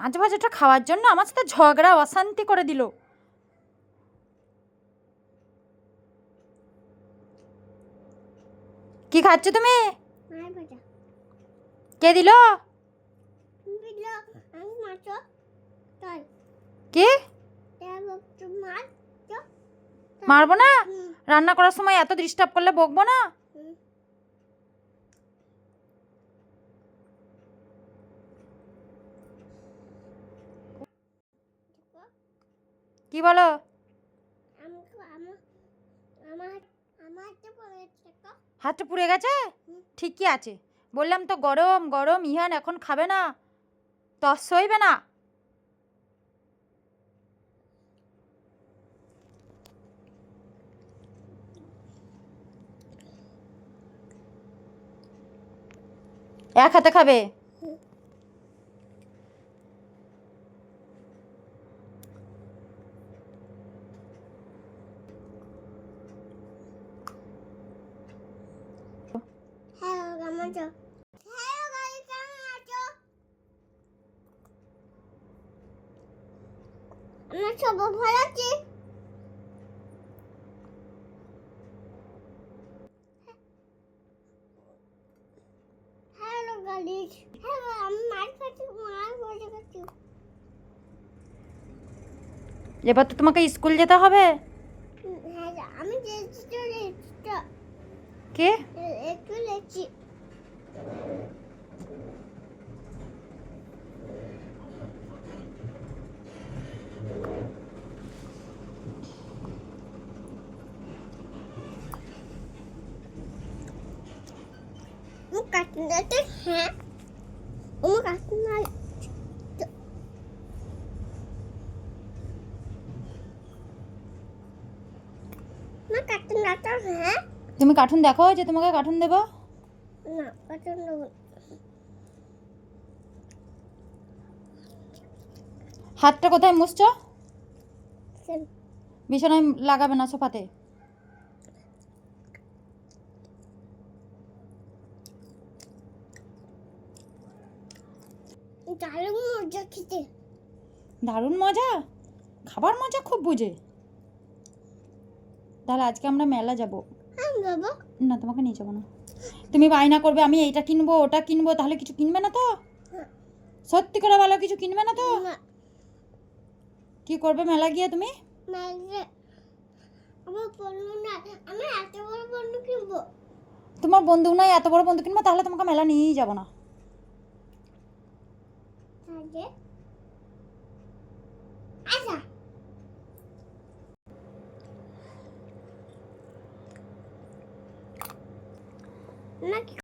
মাছ ভাজাটা খাওয়ার জন্য আমার সাথে ঝগড়া অশান্তি করে দিল। কি খাচ্ছ তুমি? কে দিল? কে? মারবো না? রান্না করার সময় এত ডিস্টার্ব করলে বকবো না? কি বলো? হাতটা পুড়ে গেছে? ঠিকই আছে। বললাম তো গরম গরম, ইহান এখন খাবে না। তস সইবে না। এক হাতে খাবে হ্যাঁ কেমন আছো হ্যাঁ গাড়ি কেমন আছো আমরা সবাই ভালো আছি হ্যালো গালিজ হ্যাঁ আমি মাছ খাচ্ছি মাছ ভাজা খাচ্ছি এবার তো তোমাকে স্কুল যেতে হবে হ্যাঁ আমি কে একটু লেছি tức hả? তুমি কার্টুন দেখো যে তোমাকে কার্টুন দেবো। না পছন্দ হাতটা কোথায় মুছছো? বিছানায় লাগাবে না সোফাতে? দারুণ মজা খেতে। দারুণ মজা? খাবার মজা খুব বুঝে। তাহলে আজকে আমরা মেলা যাব। হ্যাঁ না তোমাকে নিয়ে যাব না। তুমি বায়না করবে আমি এইটা কিনবো ওটা কিনবো তাহলে কিছু কিনবে না তো? হ্যাঁ। সত্যি করে ভালো কিছু কিনবে না তো? কি করবে মেলা গিয়ে তুমি? তোমার বন্ধু নয় এত বড় বন্ধু কিনবো তাহলে তোমাকে মেলা নিয়েই যাব না। আগে। আচ্ছা। না কি